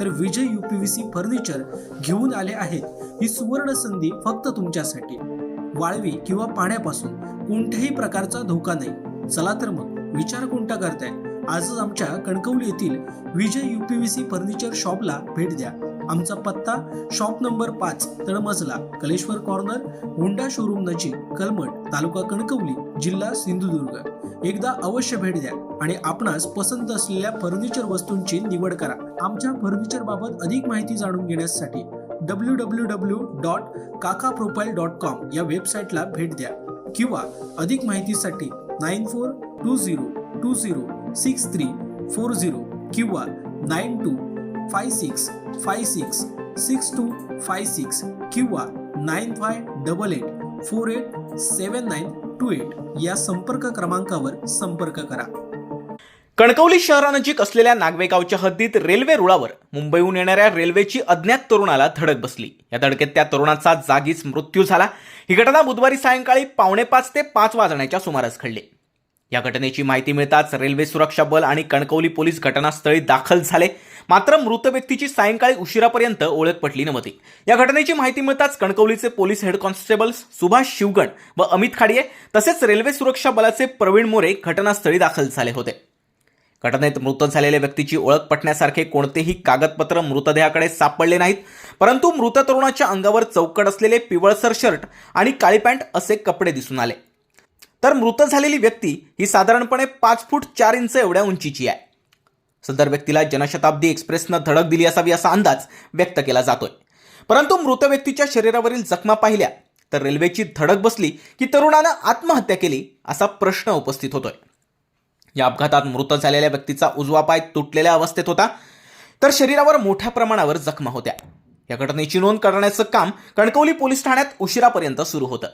तर विजय UPVC furniture घेऊन आले आहेत. ही सुवर्ण संधी फक्त तुमच्यासाठी. वाळवी किंवा पाण्यापासून कोणत्याही प्रकारचा धोका नाही. चला तर मग विचार कोणता करताय? आजच आमच्या कणकवली येथील विजय युपीव्हीसी फर्निचर शॉपला भेट द्या. आमचा पत्ता शॉप नंबर पाच तळमजला कलेश्वर कॉर्नर होंडा शोरूम नजीक कलमट तालुका कणकवली जिल्हा सिंधुदुर्ग. एकदा अवश्य भेट द्या आणि आपणास पसंत असलेल्या फर्निचर वस्तूंची निवड करा. आमच्या फर्निचर बाबत अधिक माहिती जाणून घेण्यासाठी W W W dot Kaka profile dot com या वेबसाईटला भेट द्या. किंवा अधिक माहितीसाठी nine four two zero two zero six three four zero किंवा nine two five six five six six two five six किंवा nine five double eight four eight seven nine two eight या संपर्क क्रमांकावर संपर्क करा. कणकवली शहरानजीक असलेल्या नागवेगावच्या हद्दीत रेल्वे रुळावर मुंबईहून येणाऱ्या रेल्वेची अज्ञात तरुणाला धडक बसली. या धडकेत त्या तरुणाचा जागीच मृत्यू झाला. ही घटना बुधवारी सायंकाळी पावणेपाच ते पाच वाजण्याच्या सुमारास घडली. या घटनेची माहिती मिळताच रेल्वे सुरक्षा बल आणि कणकवली पोलीस घटनास्थळी दाखल झाले. मात्र मृत व्यक्तीची सायंकाळी उशिरापर्यंत ओळख पटली नव्हती. या घटनेची माहिती मिळताच कणकवलीचे police head constables Subhash Shivgan व अमित खाडिये तसेच रेल्वे सुरक्षा बलाचे प्रवीण मोरे घटनास्थळी दाखल झाले होते. घटनेत मृत झालेल्या व्यक्तीची ओळख पटण्यासारखे कोणतेही कागदपत्र मृतदेहाकडे सापडले नाहीत. परंतु मृत तरुणाच्या अंगावर चौकट असलेले पिवळसर शर्ट आणि काळी पॅन्ट असे कपडे दिसून आले. तर मृत झालेली व्यक्ती ही साधारणपणे पाच फूट चार इंच एवढ्या उंचीची आहे. सदर व्यक्तीला जनशताब्दी एक्सप्रेसनं धडक दिली असावी असा अंदाज व्यक्त केला जातोय. परंतु मृत व्यक्तीच्या शरीरावरील जखमा पाहिल्या तर रेल्वेची धडक बसली की तरुणानं आत्महत्या केली असा प्रश्न उपस्थित होतोय. या अपघातात मृत झालेल्या व्यक्तीचा उजवा पाय तुटलेल्या अवस्थेत होता. तर शरीरावर मोठ्या प्रमाणावर जखमा होत्या. या घटनेची नोंद करण्याचं काम कणकवली पोलीस ठाण्यात उशिरापर्यंत सुरू होतं.